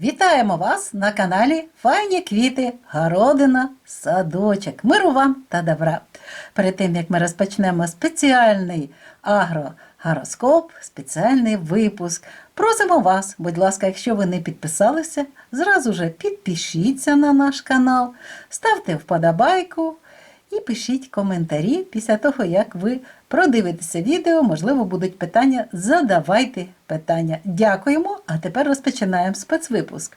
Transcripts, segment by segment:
Вітаємо вас на каналі Файні квіти, городина, садочок. Миру вам та добра. Перед тим як ми розпочнемо спеціальний агрогороскоп, спеціальний випуск. Просимо вас, будь ласка, якщо ви не підписалися, зразу же підпишіться на наш канал, ставте вподобайку і пишіть коментарі після того, як ви продивитеся відео. Можливо, будуть питання. Задавайте питання. Дякуємо. А тепер розпочинаємо спецвипуск.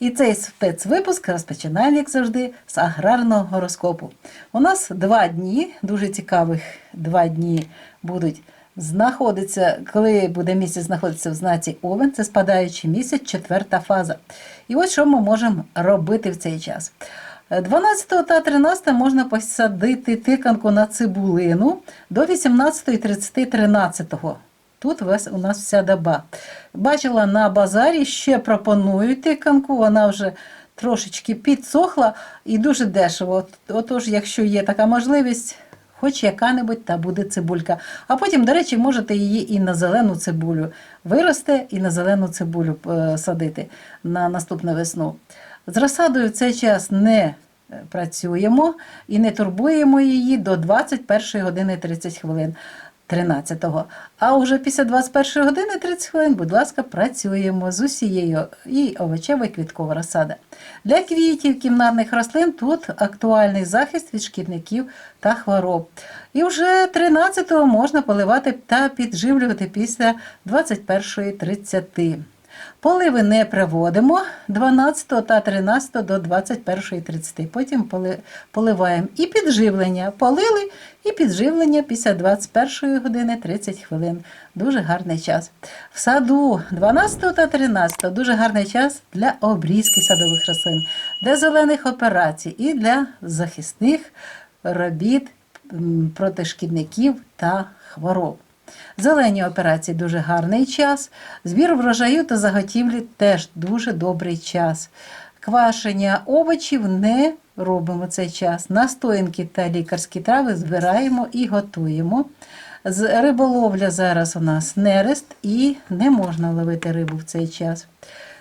І цей спецвипуск розпочинаємо, як завжди, з аграрного гороскопу. У нас два дні, дуже цікавих два дні будуть знаходиться, коли буде місяць знаходитися в знаці Овен, це спадаючий місяць, четверта фаза. І ось що ми можемо робити в цей час. 12 та 13 можна посадити тиканку на цибулину до 18.30 13. Тут у нас вся доба. Бачила на базарі, ще пропонують тиканку, вона вже трошечки підсохла і дуже дешево. Отож, якщо є така можливість, хоч яка-небудь та буде цибулька. А потім, до речі, можете її і на зелену цибулю виросте, і на зелену цибулю е, садити на наступну весну. З розсадою в цей час не е, працюємо і не турбуємо її до 21 години 30 хвилин. 13-го. А вже після 21 години 30 хвилин, будь ласка, працюємо з усією і овочева, квіткова розсада. Для квітів кімнатних рослин тут актуальний захист від шкідників та хвороб. І вже 13-го можна поливати та підживлювати після 21.30. Поливи не проводимо 12 та 13 до 21.30. Потім поливаємо і підживлення. Полили і підживлення після 21 години 30 хвилин. Дуже гарний час. В саду 12 та 13 дуже гарний час для обрізки садових рослин, для зелених операцій і для захисних робіт проти шкідників та хвороб. Зелені операції дуже гарний час. Збір врожаю та заготівлі теж дуже добрий час. Квашення овочів не робимо цей час. Настоянки та лікарські трави збираємо і готуємо. З риболовля зараз у нас нерест і не можна ловити рибу в цей час.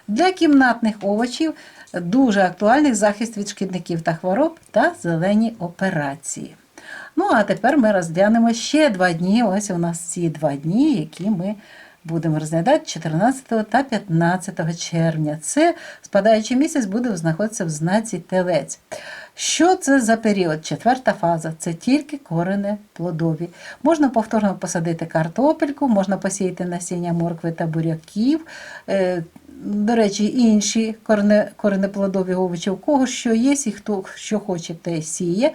Для кімнатних овочів дуже актуальний захист від шкідників та хвороб та зелені операції. Ну, а тепер ми розглянемо ще два дні. Ось у нас ці два дні, які ми будемо розглядати 14 та 15 червня. Це спадаючий місяць буде знаходитися в знаці Телець. Що це за період? Четверта фаза це тільки корени плодові. Можна повторно посадити картопельку, можна посіяти насіння моркви та буряків. Е, До речі, інші коренеплодові овочі, у кого що є, і хто що хоче, те сіє.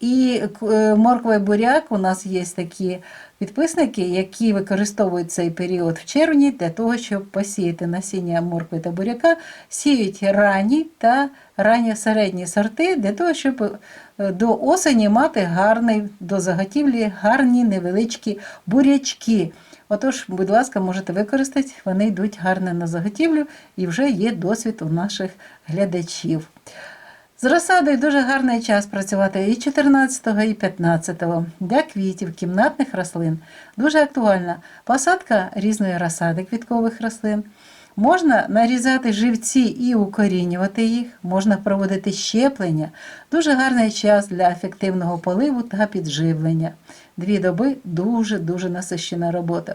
І е, морква і буряк у нас є такі підписники, які використовують цей період в червні для того, щоб посіяти насіння моркви та буряка, сіють ранні та ранньо-середні сорти для того, щоб е, до осені мати гарний до заготівлі гарні невеличкі бурячки. Отож, будь ласка, можете використати, вони йдуть гарно на заготівлю і вже є досвід у наших глядачів. З розсадою дуже гарний час працювати і 14 і 15 для квітів, кімнатних рослин. Дуже актуальна посадка різної розсади квіткових рослин. Можна нарізати живці і укорінювати їх, можна проводити щеплення. Дуже гарний час для ефективного поливу та підживлення. Дві доби дуже-дуже насищена робота.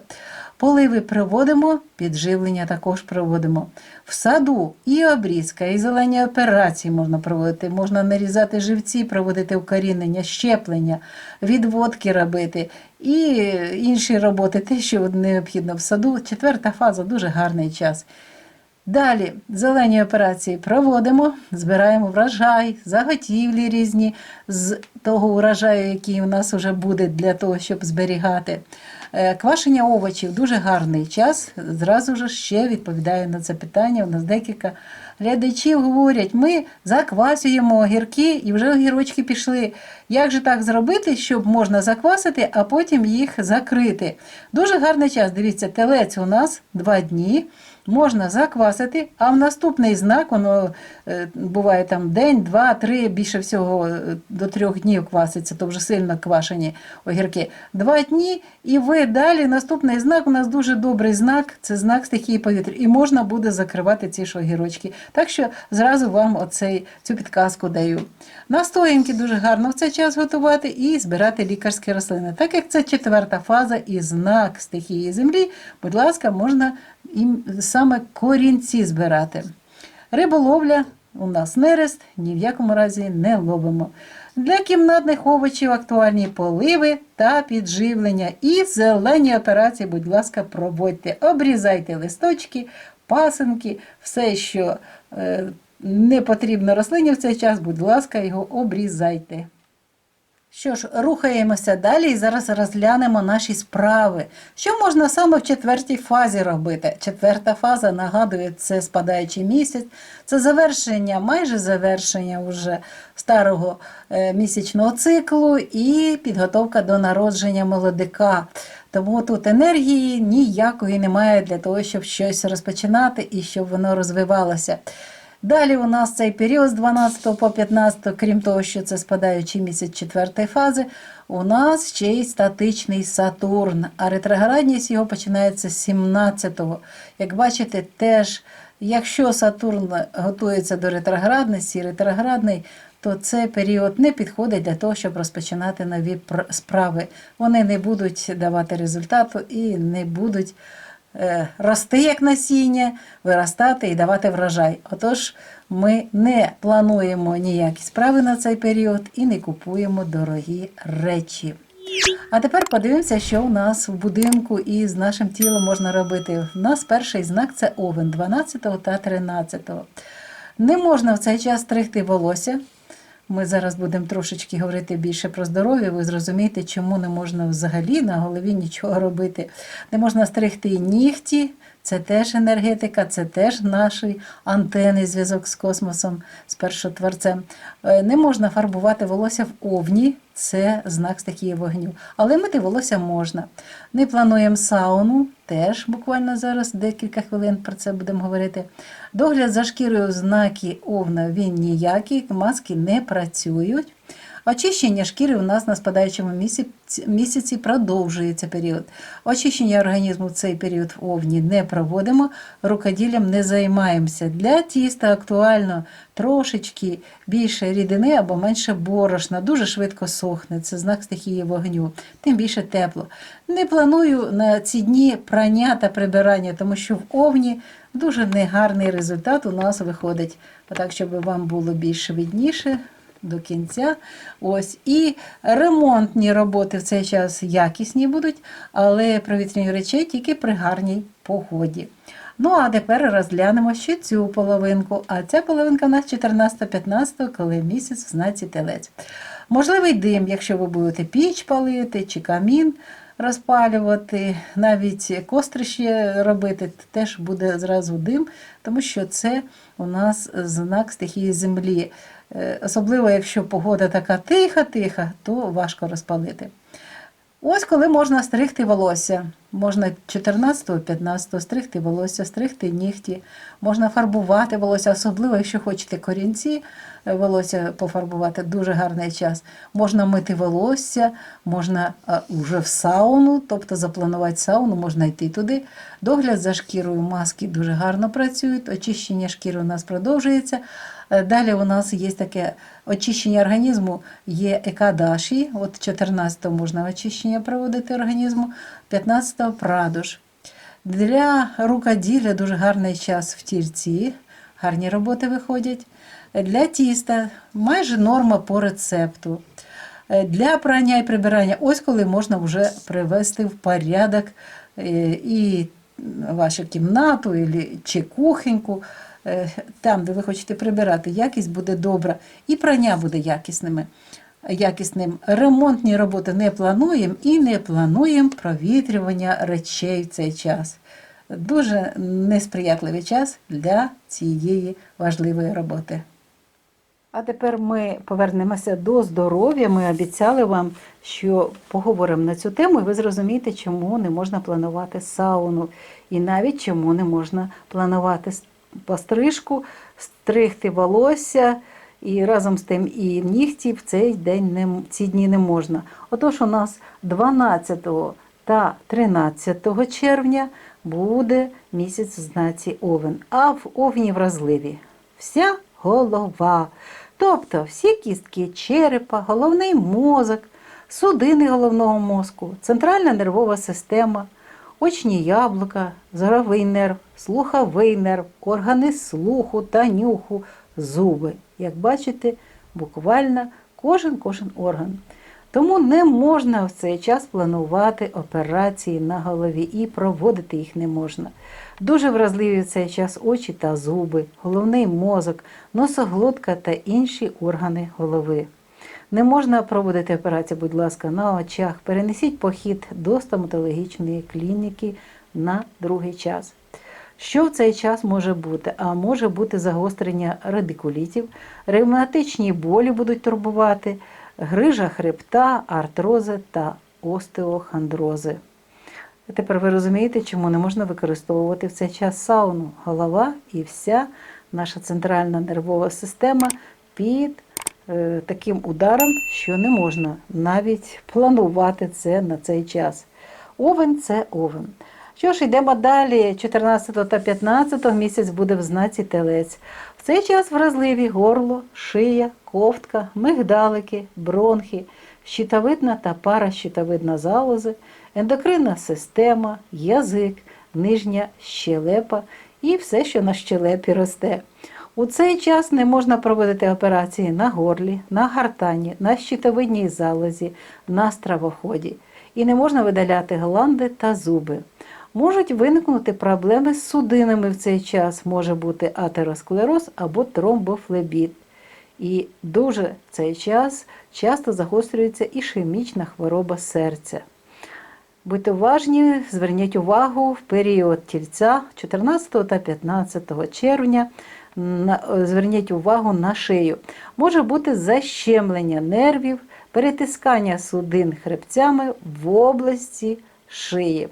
Поливи проводимо, підживлення також проводимо. В саду і обрізка, і зелені операції можна проводити. Можна нарізати живці, проводити укорінення, щеплення, відводки робити і інші роботи, те, що необхідно в саду. Четверта фаза дуже гарний час. Далі зелені операції проводимо, збираємо врожай, заготівлі різні з того урожаю, який у нас вже буде для того, щоб зберігати. Е, Квашення овочів дуже гарний час. Зразу ж ще відповідаю на це питання. У нас декілька глядачів говорять, ми заквасюємо огірки і вже огірочки пішли. Як же так зробити, щоб можна заквасити, а потім їх закрити? Дуже гарний час. Дивіться, телець у нас два дні. Можна заквасити, а в наступний знак, воно е, буває там день, два, три, більше всього е, до трьох днів кваситься, то вже сильно квашені огірки. Два дні, і ви далі. Наступний знак у нас дуже добрий знак, це знак стихії повітря. І можна буде закривати ці ж огірочки. Так що зразу вам оцей, цю підказку даю. Настоянки дуже гарно в цей час готувати і збирати лікарські рослини. Так як це четверта фаза і знак стихії землі, будь ласка, можна і саме корінці збирати. Риболовля у нас нерест, ні в якому разі не ловимо. Для кімнатних овочів актуальні поливи та підживлення. І зелені операції, будь ласка, проводьте. Обрізайте листочки, пасинки, все, що е, не потрібно рослині в цей час, будь ласка, його обрізайте. Що ж, рухаємося далі і зараз розглянемо наші справи. Що можна саме в четвертій фазі робити? Четверта фаза, нагадую, це спадаючий місяць, це завершення, майже завершення вже старого е, місячного циклу і підготовка до народження молодика. Тому тут енергії ніякої немає для того, щоб щось розпочинати і щоб воно розвивалося. Далі у нас цей період з 12 по 15, крім того, що це спадаючий місяць четвертої фази, у нас ще й статичний Сатурн, а ретроградність його починається з 17-го. Як бачите, теж, якщо Сатурн готується до ретроградності, ретроградний, то цей період не підходить для того, щоб розпочинати нові справи. Вони не будуть давати результату і не будуть рости як насіння, виростати і давати врожай. Отож, ми не плануємо ніякі справи на цей період і не купуємо дорогі речі. А тепер подивимося, що у нас в будинку і з нашим тілом можна робити. У нас перший знак це овен 12 та 13. Не можна в цей час стригти волосся. Ми зараз будемо трошечки говорити більше про здоров'я. Ви зрозумієте, чому не можна взагалі на голові нічого робити. Не можна стригти нігті, це теж енергетика, це теж наші антени, зв'язок з космосом, з першотворцем. Е, Не можна фарбувати волосся в овні, це знак стихії вогню. Але мити волосся можна. Не плануємо сауну, теж буквально зараз декілька хвилин про це будемо говорити. Догляд за шкірою знаки овна він ніякий, маски не працюють. Очищення шкіри у нас на спадаючому місяці, продовжується період. Очищення організму в цей період в овні не проводимо, рукоділлям не займаємося. Для тіста актуально трошечки більше рідини або менше борошна, дуже швидко сохне, це знак стихії вогню, тим більше тепло. Не планую на ці дні прання та прибирання, тому що в овні дуже негарний результат у нас виходить. Так, щоб вам було більш видніше, до кінця. Ось. І ремонтні роботи в цей час якісні будуть, але провітряні речей тільки при гарній погоді. Ну, а тепер розглянемо ще цю половинку. А ця половинка у нас 14-15, коли місяць в знаці телець. Можливий дим, якщо ви будете піч палити чи камін розпалювати, навіть кострище робити, теж буде зразу дим, тому що це у нас знак стихії землі. Е, Особливо, якщо погода така тиха-тиха, то важко розпалити. Ось коли можна стригти волосся. Можна 14-15 стригти волосся, стригти нігті, можна фарбувати волосся, особливо, якщо хочете корінці е, волосся пофарбувати, дуже гарний час. Можна мити волосся, можна а, уже в сауну, тобто запланувати сауну, можна йти туди. Догляд за шкірою маски дуже гарно працюють, очищення шкіри у нас продовжується. Е, Далі у нас є таке очищення організму, є екадаші, от 14-го можна очищення проводити організму, 15-го прадуш. Для рукоділля дуже гарний час в тільці, гарні роботи виходять. Для тіста майже норма по рецепту. Е, Для прання і прибирання, ось коли можна вже привести в порядок е, і вашу кімнату чи кухоньку, там, де ви хочете прибирати, якість буде добра, і прання буде якісними. Якісним ремонтні роботи не плануємо і не плануємо провітрювання речей в цей час. Дуже несприятливий час для цієї важливої роботи. А тепер ми повернемося до здоров'я. Ми обіцяли вам, що поговоримо на цю тему, і ви зрозумієте, чому не можна планувати сауну, і навіть чому не можна планувати пострижку, стригти волосся. І разом з тим і нігті в цей день не, ці дні не можна. Отож, у нас 12 та 13 червня буде місяць в знаці Овен, а в Овні вразливі вся голова. Тобто всі кістки черепа, головний мозок, судини головного мозку, центральна нервова система, очні яблука, зоровий нерв, слуховий нерв, органи слуху та нюху, зуби. Як бачите, буквально кожен кожен орган. Тому не можна в цей час планувати операції на голові і проводити їх не можна. Дуже вразливі в цей час очі та зуби, головний мозок, носоглотка та інші органи голови. Не можна проводити операцію, будь ласка, на очах. Перенесіть похід до стоматологічної клініки на другий час. Що в цей час може бути? А може бути загострення радикулітів, ревматичні болі будуть турбувати, грижа хребта, артрози та остеохондрози. Тепер ви розумієте, чому не можна використовувати в цей час сауну. Голова і вся наша центральна нервова система під таким ударом, що не можна навіть планувати це на цей час. Овен це овен. Що ж, йдемо далі. 14 та 15 місяць буде в знаці телець. В цей час вразливі горло, шия, ковтка, мигдалики, бронхи, щитовидна та паращитовидна залози, ендокринна система, язик, нижня щелепа і все, що на щелепі росте. У цей час не можна проводити операції на горлі, на гартані, на щитовидній залозі, на стравоході. І не можна видаляти гланди та зуби. Можуть виникнути проблеми з судинами в цей час, може бути атеросклероз або тромбофлебіт. І дуже в цей час часто загострюється ішемічна хвороба серця. Будьте уважні, зверніть увагу в період тільця 14 та 15 червня. Зверніть увагу на шию. Може бути защемлення нервів, перетискання судин хребцями в області шиї.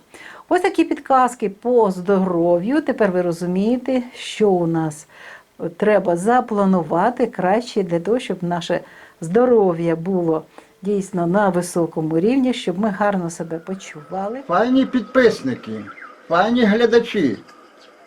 Ось такі підказки по здоров'ю. Тепер ви розумієте, що у нас треба запланувати краще для того, щоб наше здоров'я було дійсно на високому рівні, щоб ми гарно себе почували. Пані підписники, пані глядачі,